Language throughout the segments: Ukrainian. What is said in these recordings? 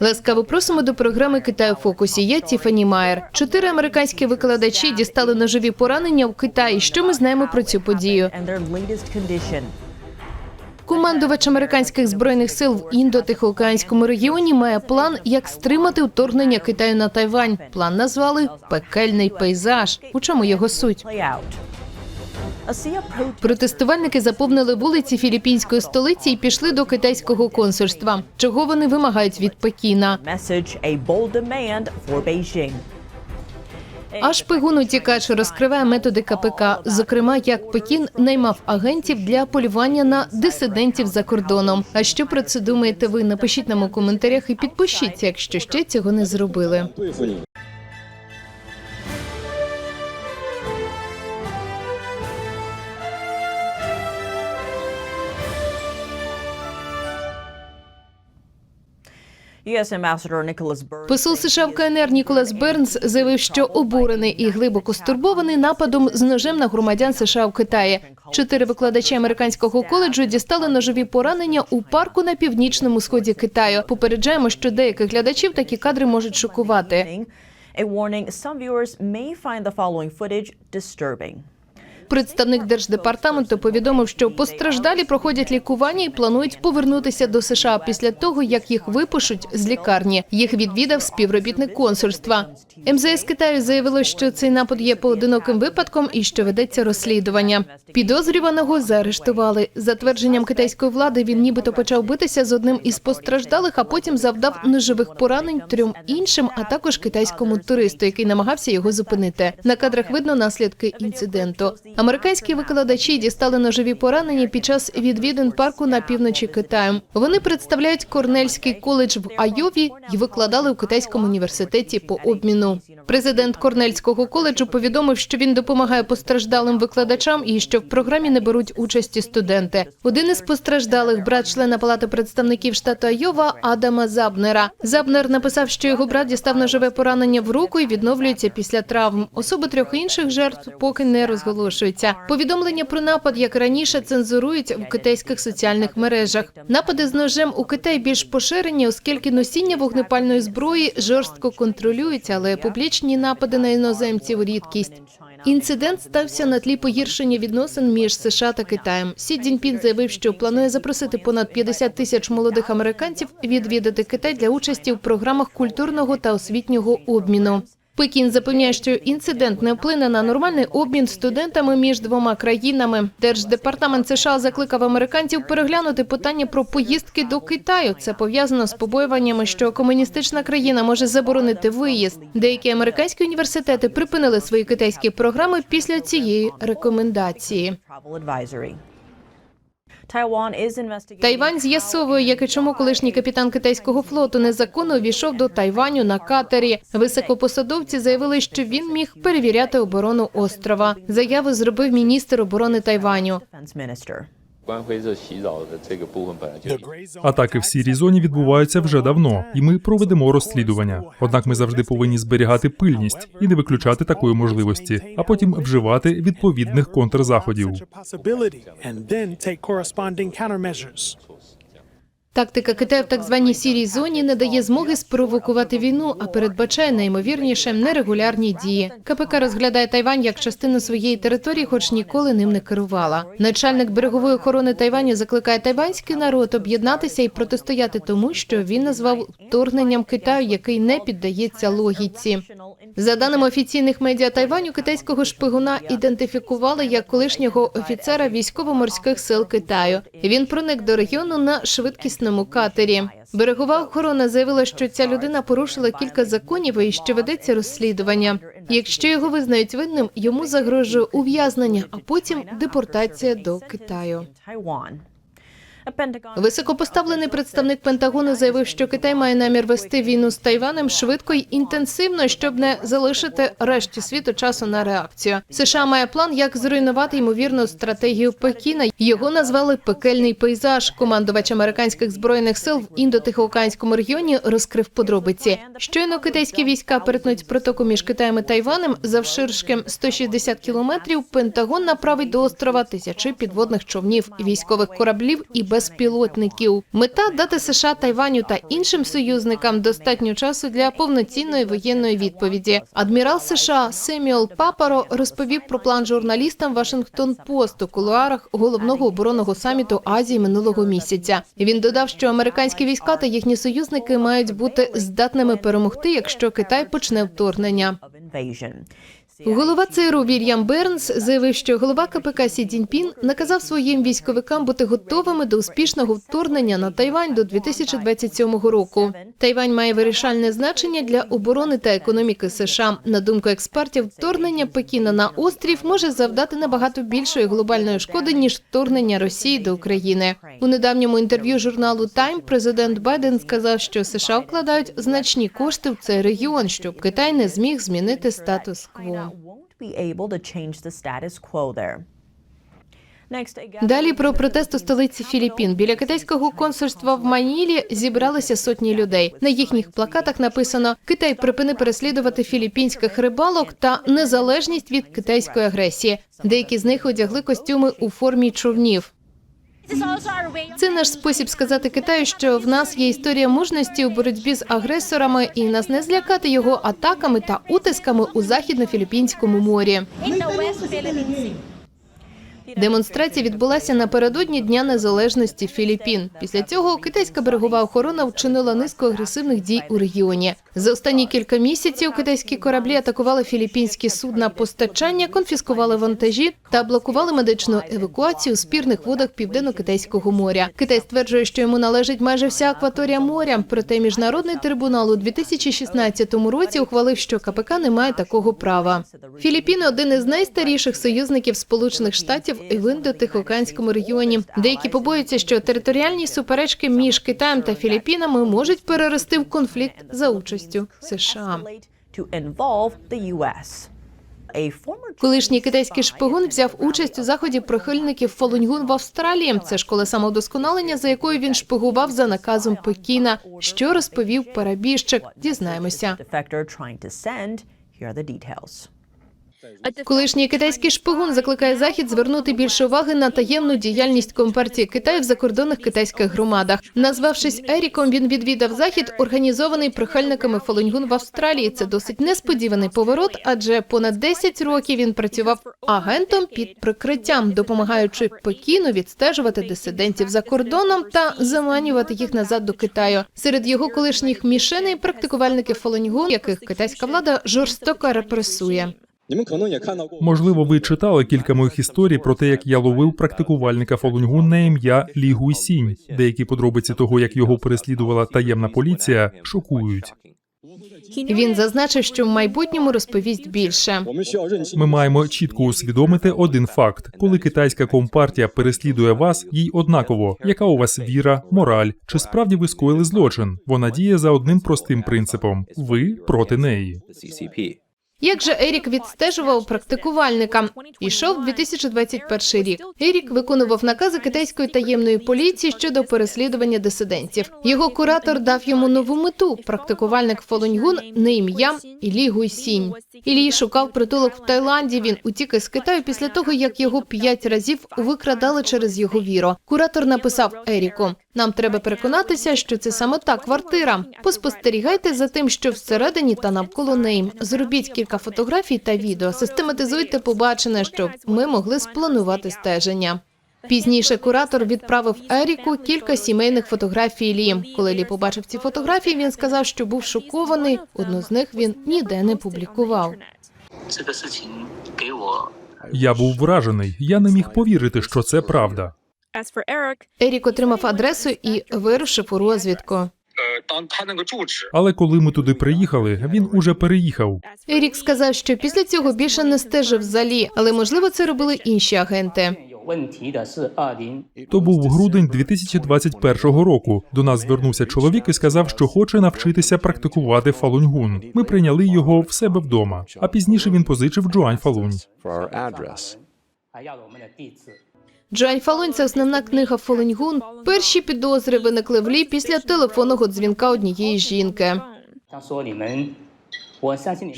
Ласкаво просимо до програми Китай у фокусі. Я Тіфані Майер. Чотири американські викладачі дістали ножові поранення у Китаї. Що ми знаємо про цю подію? Командувач американських збройних сил в індо-тихоокеанському регіоні має план, як стримати вторгнення Китаю на Тайвань. План назвали пекельний пейзаж. У чому його суть? Протестувальники заповнили вулиці філіппінської столиці і пішли до китайського консульства. Чого вони вимагають від Пекіна? А шпигун утікач розкриває методи КПК, зокрема, як Пекін наймав агентів для полювання на дисидентів за кордоном. А що про це думаєте ви? Напишіть нам у коментарях і підпишіться, якщо ще цього не зробили. Посол США в КНР Ніколас Бернс заявив, що обурений і глибоко стурбований нападом з ножем на громадян США в Китаї. Чотири викладачі американського коледжу дістали ножові поранення у парку на північному сході Китаю. Попереджаємо, що деяких глядачів такі кадри можуть шокувати. A warning some viewers may find the following footage disturbing. Представник держдепартаменту повідомив, що постраждалі проходять лікування і планують повернутися до США після того, як їх випишуть з лікарні. Їх відвідав співробітник консульства. МЗС Китаю заявило, що цей напад є поодиноким випадком і що ведеться розслідування. Підозрюваного заарештували. За твердженням китайської влади, він нібито почав битися з одним із постраждалих, а потім завдав ножових поранень трьом іншим, а також китайському туристу, який намагався його зупинити. На кадрах видно наслідки інциденту. Американські викладачі дістали ножові поранення під час відвідин парку на півночі Китаю. Вони представляють Корнельський коледж в Айові і викладали у китайському університеті по обміну. Президент Корнельського коледжу повідомив, що він допомагає постраждалим викладачам і що в програмі не беруть участі студенти. Один із постраждалих брат члена палати представників штату Айова Адама Забнера. Забнер написав, що його брат дістав ножове поранення в руку і відновлюється після травм. Особи трьох інших жертв поки не розголошуються. Повідомлення про напад, як раніше, цензурують в китайських соціальних мережах. Напади з ножем у Китаї більш поширені, оскільки носіння вогнепальної зброї жорстко контролюється, але публічні напади на іноземців рідкість. Інцидент стався на тлі погіршення відносин між США та Китаєм. Сі Цзіньпін заявив, що планує запросити понад 50 тисяч молодих американців відвідати Китай для участі в програмах культурного та освітнього обміну. Пекін запевняє, що інцидент не вплине на нормальний обмін студентами між двома країнами. Держдепартамент США закликав американців переглянути питання про поїздки до Китаю. Це пов'язано з побоюваннями, що комуністична країна може заборонити виїзд. Деякі американські університети припинили свої китайські програми після цієї рекомендації. Тайвань з'ясовує, як і чому колишній капітан китайського флоту незаконно увійшов до Тайваню на катері. Високопосадовці заявили, що він міг перевіряти оборону острова. Заяву зробив міністр оборони Тайваню. Атаки в сірій зоні відбуваються вже давно, і ми проведемо розслідування. Однак ми завжди повинні зберігати пильність і не виключати такої можливості, а потім вживати відповідних контрзаходів. Тактика Китаю в так званій сірій зоні не дає змоги спровокувати війну, а передбачає найімовірніше нерегулярні дії. КПК розглядає Тайвань як частину своєї території, хоч ніколи ним не керувала. Начальник берегової охорони Тайваню закликає тайванський народ об'єднатися і протистояти тому, що він назвав вторгненням Китаю, який не піддається логіці. За даними офіційних медіа Тайваню, китайського шпигуна ідентифікували як колишнього офіцера військово-морських сил Китаю. Він проник до регіону на швидкісному катері. Берегова охорона заявила, що ця людина порушила кілька законів і що ведеться розслідування. Якщо його визнають винним, йому загрожує ув'язнення, а потім депортація до Китаю. Високопоставлений представник Пентагону заявив, що Китай має намір вести війну з Тайванем швидко й інтенсивно, щоб не залишити решті світу часу на реакцію. США має план, як зруйнувати ймовірну стратегію Пекіна. Його назвали пекельний пейзаж. Командувач американських збройних сил в індотихоокеанському регіоні розкрив подробиці. Щойно китайські війська перетнуть протоку між Китаєм і Тайванем завширшки 160 кілометрів. Пентагон направить до острова тисячі підводних човнів, військових кораблів і без безпілотників. Мета дати США, Тайваню та іншим союзникам достатньо часу для повноцінної воєнної відповіді. Адмірал США Семюел Папаро розповів про план журналістам Вашингтон Пост у кулуарах головного оборонного саміту Азії минулого місяця. Він додав, що американські війська та їхні союзники мають бути здатними перемогти, якщо Китай почне вторгнення. Голова ЦРУ Вільям Бернс заявив, що голова КПК Сі Цзіньпін наказав своїм військовикам бути готовими до успішного вторгнення на Тайвань до 2027 року. Тайвань має вирішальне значення для оборони та економіки США. На думку експертів, вторгнення Пекіна на острів може завдати набагато більшої глобальної шкоди ніж вторгнення Росії до України. У недавньому інтерв'ю журналу Тайм президент Байден сказав, що США вкладають значні кошти в цей регіон, щоб Китай не зміг змінити статус-кво. Won't be able to change the status quo there. Далі про протест у столиці Філіппін. Біля китайського консульства в Манілі зібралися сотні людей. На їхніх плакатах написано Китай припини переслідувати філіппінських рибалок та незалежність від китайської агресії. Деякі з них одягли костюми у формі човнів. Це наш спосіб сказати Китаю, що в нас є історія мужності у боротьбі з агресорами, і нас не злякати його атаками та утисками у західно-філіппінському морі. Демонстрація відбулася напередодні Дня Незалежності Філіппін. Після цього китайська берегова охорона вчинила низку агресивних дій у регіоні. За останні кілька місяців китайські кораблі атакували філіппінські судна постачання, конфіскували вантажі та блокували медичну евакуацію у спірних водах південно-китайського моря. Китай стверджує, що йому належить майже вся акваторія моря. Проте міжнародний трибунал у 2016 році ухвалив, що КПК не має такого права. Філіппіни один із найстаріших союзників Сполучених Штатів і в індотихоокеанському регіоні. Деякі побоюються, що територіальні суперечки між Китаєм та Філіппінами можуть перерости в конфлікт за участю США. Колишній китайський шпигун взяв участь у заході прихильників Фалуньгун в Австралії. Це школа самовдосконалення, за якою він шпигував за наказом Пекіна. Що розповів перебіжчик? Дізнаємося. Колишній китайський шпигун закликає захід звернути більше уваги на таємну діяльність компартії Китаю в закордонних китайських громадах. Назвавшись Еріком, він відвідав захід, організований прихильниками Фалуньгун в Австралії. Це досить несподіваний поворот, адже понад 10 років він працював агентом під прикриттям, допомагаючи Пекіну відстежувати дисидентів за кордоном та заманювати їх назад до Китаю. Серед його колишніх мішеней практикувальники Фалуньгун, яких китайська влада жорстоко репресує. Можливо, ви читали кілька моїх історій про те, як я ловив практикувальника Фолуньгу на ім'я Лі Гуйсінь. Деякі подробиці того, як його переслідувала таємна поліція, шокують. Він зазначив, що в майбутньому розповість більше. Ми маємо чітко усвідомити один факт: коли китайська компартія переслідує вас, їй однаково, яка у вас віра, мораль чи справді ви скоїли злочин? Вона діє за одним простим принципом: ви проти неї. Як же Ерік відстежував практикувальника? Ішов 2021 рік. Ерік виконував накази китайської таємної поліції щодо переслідування дисидентів. Його куратор дав йому нову мету. Практикувальник Фолуньгун на ім'я Ілі Гуйсінь. Ілій шукав притулок в Таїланді. Він утік із Китаю після того, як його п'ять разів викрадали через його віру. Куратор написав Еріку: нам треба переконатися, що це саме та квартира. Поспостерігайте за тим, що всередині та навколо неї. Зробіть кілька декілька фотографій та відео. Систематизуйте побачене, щоб ми могли спланувати стеження. Пізніше куратор відправив Еріку кілька сімейних фотографій Лі. Коли Лі побачив ці фотографії, він сказав, що був шокований. Одну з них він ніде не публікував. Я був вражений. Я не міг повірити, що це правда. Ерік отримав адресу і вирушив у розвідку. Але коли ми туди приїхали, він уже переїхав. Ерік сказав, що після цього більше не стежив залі, але можливо це робили інші агенти. То був грудень 2021 року. До нас звернувся чоловік і сказав, що хоче навчитися практикувати фалуньгун. Ми прийняли його в себе вдома. А пізніше він позичив Джоань Фалунь. Джоань Фалонь це основна книга Фолиньгун. Перші підозри виникли в лі після телефонного дзвінка однієї жінки.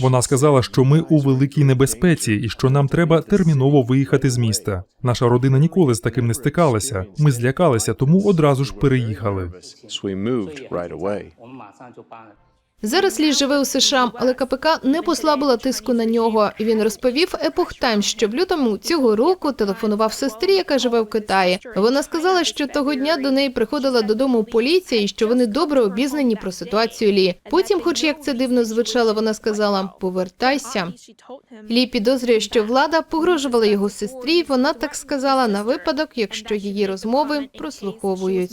Вона сказала, що ми у великій небезпеці і що нам треба терміново виїхати з міста. Наша родина ніколи з таким не стикалася. Ми злякалися, тому одразу ж переїхали. Зараз лі живе у США, але КПК не послабила тиску на нього. Він розповів Epoch Times, що в лютому цього року телефонував сестрі, яка живе в Китаї. Вона сказала, що того дня до неї приходила додому поліція і що вони добре обізнані про ситуацію Лі. Потім, хоч як це дивно звучало, вона сказала: повертайся. Лі підозрює, що влада погрожувала його сестрі. Вона так сказала на випадок, якщо її розмови прослуховують.